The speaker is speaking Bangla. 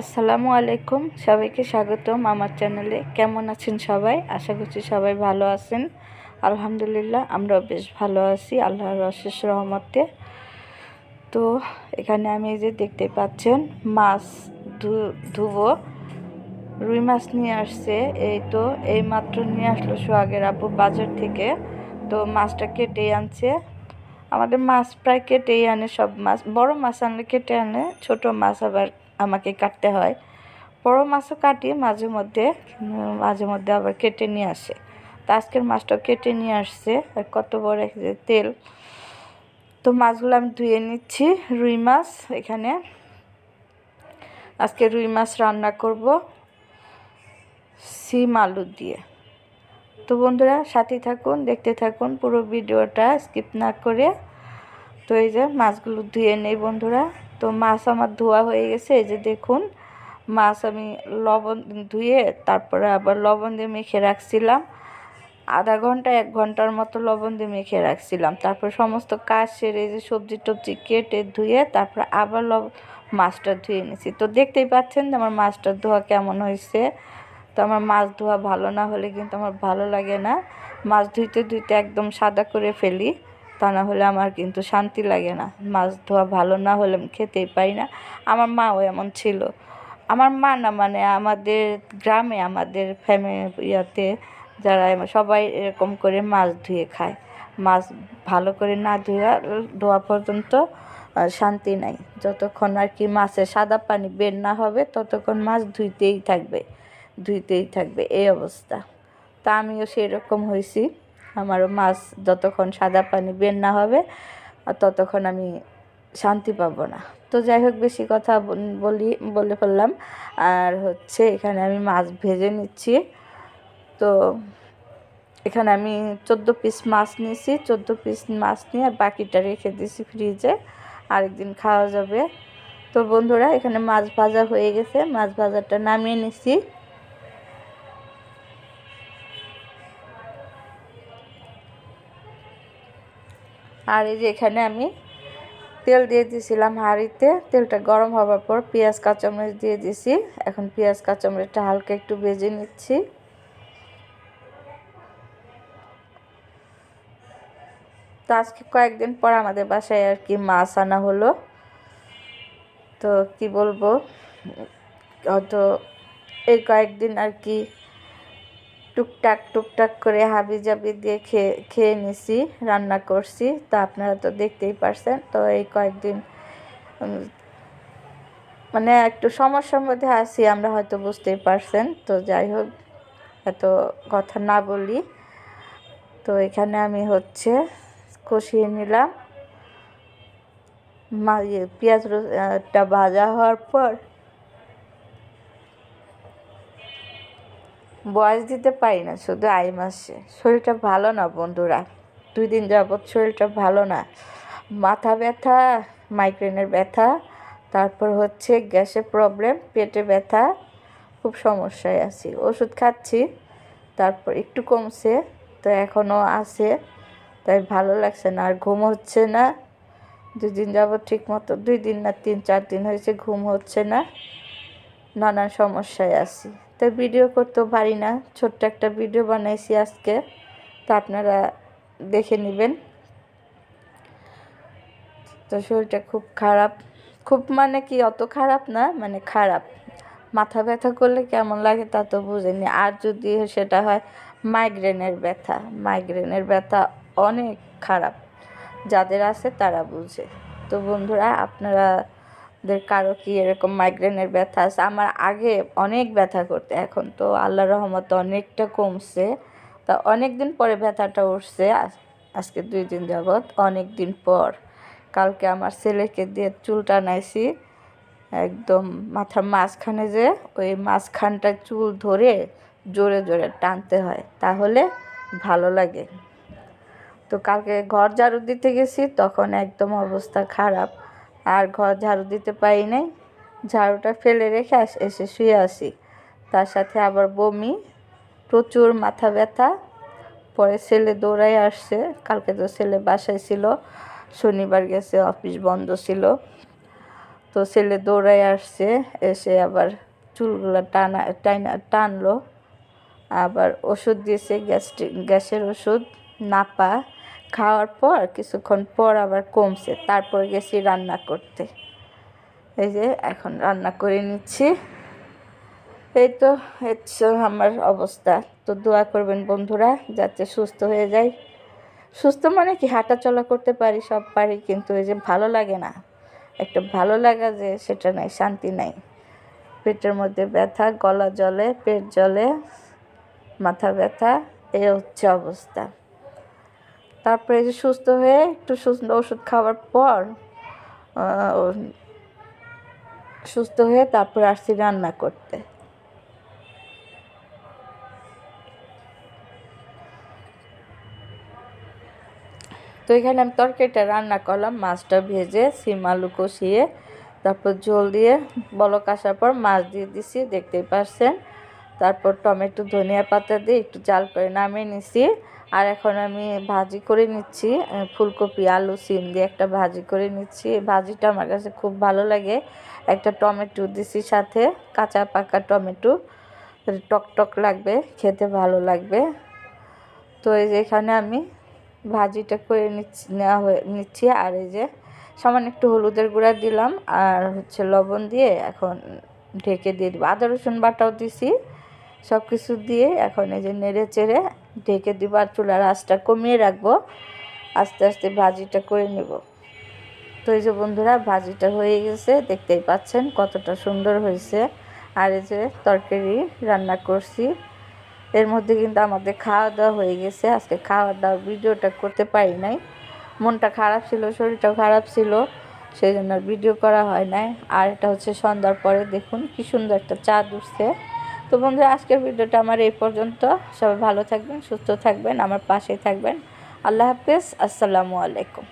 আসসালামু আলাইকুম, সবাইকে স্বাগতম আমার চ্যানেলে। কেমন আছেন সবাই? আশা করছি সবাই ভালো আছেন। আলহামদুলিল্লাহ, আমরাও বেশ ভালো আছি, আল্লাহর অশেষ রহমতে। তো, এখানে আমি যে দেখতে পাচ্ছেন, মাছ ধুবো। রুই মাছ নিয়ে আসছে। এই তো, এই মাত্র নিয়ে আসলো সোহাগের আব্বু বাজার থেকে। তো, মাছটা কেটেই আনছে। আমাদের মাছ প্রায় কেটেই আনে সব মাছ। বড় মাছ আনলে কেটে আনে, ছোট মাছ আবার আমাকে কাটতে হয়। বড় মাছও কাটি, মাঝে মধ্যে মাঝে মধ্যে আবার কেটে নিয়ে আসে। তো আজকের মাছটাও কেটে নিয়ে আসছে, আর কত বড় তেল। তো মাছগুলো আমি ধুয়ে নিচ্ছি, রুই মাছ এখানে। আজকে রুই মাছ রান্না করব সিম আলু দিয়ে। তো বন্ধুরা সাথে থাকুন, দেখতে থাকুন, পুরো ভিডিওটা স্কিপ না করে। তো এই যে মাছগুলো ধুয়ে নেই বন্ধুরা। তো মাছ আমার ধোয়া হয়ে গেছে, এই যে দেখুন, মাছ আমি লবণ ধুয়ে তারপরে আবার লবণ দিয়ে মেখে রাখছিলাম। আধা ঘণ্টা, এক ঘণ্টার মতো লবণ দিয়ে মেখে রাখছিলাম। তারপর সমস্ত কাজ সেরে যে সবজি টবজি কেটে ধুয়ে তারপর আবার লব মাছটা ধুয়ে নিয়েছি তো দেখতেই পাচ্ছেন আমার মাছটা ধোয়া কেমন হয়েছে। তো আমার মাছ ধোয়া ভালো না হলে কিন্তু আমার ভালো লাগে না। মাছ ধুইতে ধুইতে একদম সাদা করে ফেলি। তা না হলে আমার কিন্তু শান্তি লাগে না। মাছ ধোয়া ভালো না হলে খেতেই পারি না। আমার মাও এমন ছিল। আমার মা না মানে আমাদের গ্রামে, আমাদের ফ্যামিলি ইয়াতে যারা সবাই এরকম করে মাছ ধুয়ে খায়। মাছ ভালো করে না ধোয়া ধোয়া পর্যন্ত শান্তি নাই। যতক্ষণ আর কি মাছের সাদা পানি বের না হবে, ততক্ষণ মাছ ধুইতেই থাকবে ধুইতেই থাকবে, এই অবস্থা। তা আমিও সেরকম হয়েছি আমারও মাছ যতক্ষণ সাদা পানি বের না হবে, আর ততক্ষণ আমি শান্তি পাবো না। তো যাই হোক, বেশি কথা বলি, বলে ফেললাম। আর হচ্ছে এখানে আমি মাছ ভেজে নিচ্ছি। তো এখানে আমি চোদ্দ পিস মাছ নিয়েছি। চোদ্দ পিস মাছ নিয়ে আর বাকিটা রেখে দিয়েছি ফ্রিজে আরেকদিন খাওয়া যাবে। তো বন্ধুরা, এখানে মাছ ভাজা হয়ে গেছে। মাছ ভাজাটা নামিয়ে নিছি আর এই যে এখানে আমি তেল দিয়ে দিয়েছিলাম হাঁড়িতে। তেলটা গরম হওয়ার পর পেঁয়াজ, কাঁচামরিচ দিয়ে দিয়েছি। এখন পেঁয়াজ, কাঁচামরিচটা হালকা একটু ভেজে নিচ্ছি। তো আজকে কয়েকদিন পর আমাদের বাসায় আর কি মাছ আনা হলো। তো কি বলব? হয়তো এই কয়েকদিন আর কি টুকটাক টুকটাক করে হাবি জাবি দিয়ে খেয়ে খেয়ে নিছি, রান্না করছি। তা আপনারা তো দেখতেই পারছেন। তো এই কয়েকদিন মানে একটু সমস্যার মধ্যে আছি, আমরা হয়তো বুঝতেই পারছেন। তো যাই হোক, এত কথা না বলি। তো এখানে আমি হচ্ছে কষিয়ে নিলাম। ইয়ে পেঁয়াজ ভাজা হওয়ার পর বয়স দিতে পারি না, শুধু আই মাসে। শরীরটা ভালো না বন্ধুরা। দুই দিন যাবৎ শরীরটা ভালো না। মাথা ব্যথা মাইগ্রেনের ব্যথা, তারপর হচ্ছে গ্যাসের প্রবলেম পেটে ব্যথা, খুব সমস্যায় আছি। ওষুধ খাচ্ছি, তারপর একটু কমছে, তো এখনও আছে, তাই ভালো লাগছে না। আর ঘুম হচ্ছে না। দুই দিন যাবৎ ঠিক মতো দুই দিন না, তিন, চার দিন হয়েছে ঘুম হচ্ছে না। নানান সমস্যায় আছি। তো ভিডিও করতেও পারি না। ছোট্ট একটা ভিডিও বানাইছি আজকে। তো আপনারা দেখে নেবেন। তো শরীরটা খুব খারাপ। খুব মানে কি, অত খারাপ না মানে খারাপ। মাথা ব্যথা করলে কেমন লাগে তা তো বুঝিনি। আর যদি সেটা হয় মাইগ্রেনের ব্যথা। মাইগ্রেনের ব্যথা অনেক খারাপ। যাদের আছে তারা বুঝে। তো বন্ধুরা, আপনারা দের কারও কি এরকম মাইগ্রেনের ব্যথা আছে? আমার আগে অনেক ব্যথা করতে, এখন তো আল্লাহ রহমত অনেকটা কমছে। তা অনেক দিন পরে ব্যথাটা উঠছে, আজ- আজকে দুই দিন যাবৎ অনেক দিন পর। কালকে আমার ছেলেকে দিয়ে চুল টানাইছি, একদম মাথার মাঝখানে যে, ওই মাঝখানটা চুল ধরে জোরে জোরে টানতে হয়, তাহলে ভালো লাগে। তো কালকে ঘর ঝাড়ু দিতে গেছি, তখন একদম অবস্থা খারাপ। আর ঘর ঝাড়ু দিতে পারি নাই। ঝাড়ুটা ফেলে রেখে এসে শুয়ে আসি। তার সাথে আবার বমি, প্রচুর মাথা ব্যথা। পরে ছেলে দৌড়াই আসছে। কালকে তো ছেলে বাসায় ছিল, শনিবার গেছে, অফিস বন্ধ ছিল। তো ছেলে দৌড়াই আসছে, এসে আবার চুলগুলো টানা টাইনা টানলো। আবার ওষুধ দিয়েছে গ্যাস্ট্রিক গ্যাসের ওষুধ, নাপা। খাওয়ার পর, কিছুক্ষণ পর আবার কমছে। তারপর গেছি রান্না করতে। এই যে, এখন রান্না করে নিচ্ছি। এই তো হচ্ছে আমার অবস্থা। তো দোয়া করবেন বন্ধুরা, যাতে সুস্থ হয়ে যায়। সুস্থ মানে কি? হাঁটা চলা করতে পারি, সব পারি, কিন্তু এই যে ভালো লাগে না। একটা ভালো লাগা যে সেটা নাই, শান্তি নাই। পেটের মধ্যে ব্যথা, গলা জলে, পেট জলে, মাথা ব্যথা এই হচ্ছে অবস্থা। তারপরে যে সুস্থ হয়ে একটু সুস্থ ওষুধ খাওয়ার পর সুস্থ হয়ে তারপর আসছি রান্না করতে। তো এখানে আমি তরকারিটা রান্না করলাম, মাছটা ভেজে, সিম আলু কষিয়ে, তারপর ঝোল দিয়ে বলক আসার পর মাছ দিয়ে দিছি, দেখতেই পারছেন। তারপর টমেটো, ধনিয়া পাতা দিয়ে একটু জাল করে নামিয়ে নিছি। আর এখন আমি ভাজি করে নিচ্ছি ফুলকপি, আলু, সিম দিয়ে একটা ভাজি করে নিচ্ছি। এই ভাজিটা আমার কাছে খুব ভালো লাগে। একটা টমেটো দিছি সাথে, কাঁচা পাকা টমেটো। টক টক লাগবে, খেতে ভালো লাগবে। তো এই যে এখানে আমি ভাজিটা করে নিচ্ছি, নেওয়া হয়ে, নিচ্ছি। আর এই যে সামান্য একটু হলুদের গুঁড়া দিলাম, আর হচ্ছে লবণ দিয়ে এখন ঢেকে দিয়ে দেবো। আদা রসুন বাটাও দিছি সব কিছু দিয়ে এখন এই যে নেড়ে চেড়ে ঢেকে দিব আর চুলার আঁচটা কমিয়ে রাখব। আস্তে আস্তে ভাজিটা করে নেব। তো এই যে বন্ধুরা, ভাজিটা হয়ে গেছে। দেখতেই পাচ্ছেন কতটা সুন্দর হয়েছে। আর এই যে তরকারি রান্না করছি। এর মধ্যে কিন্তু আমাদের খাওয়া দাওয়া হয়ে গেছে। আজকে খাওয়া দাওয়ার ভিডিওটা করতে পারি নাই। মনটা খারাপ ছিল, শরীরটাও খারাপ ছিল, সেই জন্য ভিডিও করা হয় নাই। আর এটা হচ্ছে সন্ধ্যার পরে, দেখুন কি সুন্দর একটা চাঁদ উঠছে। তো বন্ধুরা, আজকের ভিডিওটা আমার এই পর্যন্ত। সবাই ভালো থাকবেন, সুস্থ থাকবেন, আমার পাশে থাকবেন। আল্লাহ হাফিজ, আসসালামু আলাইকুম।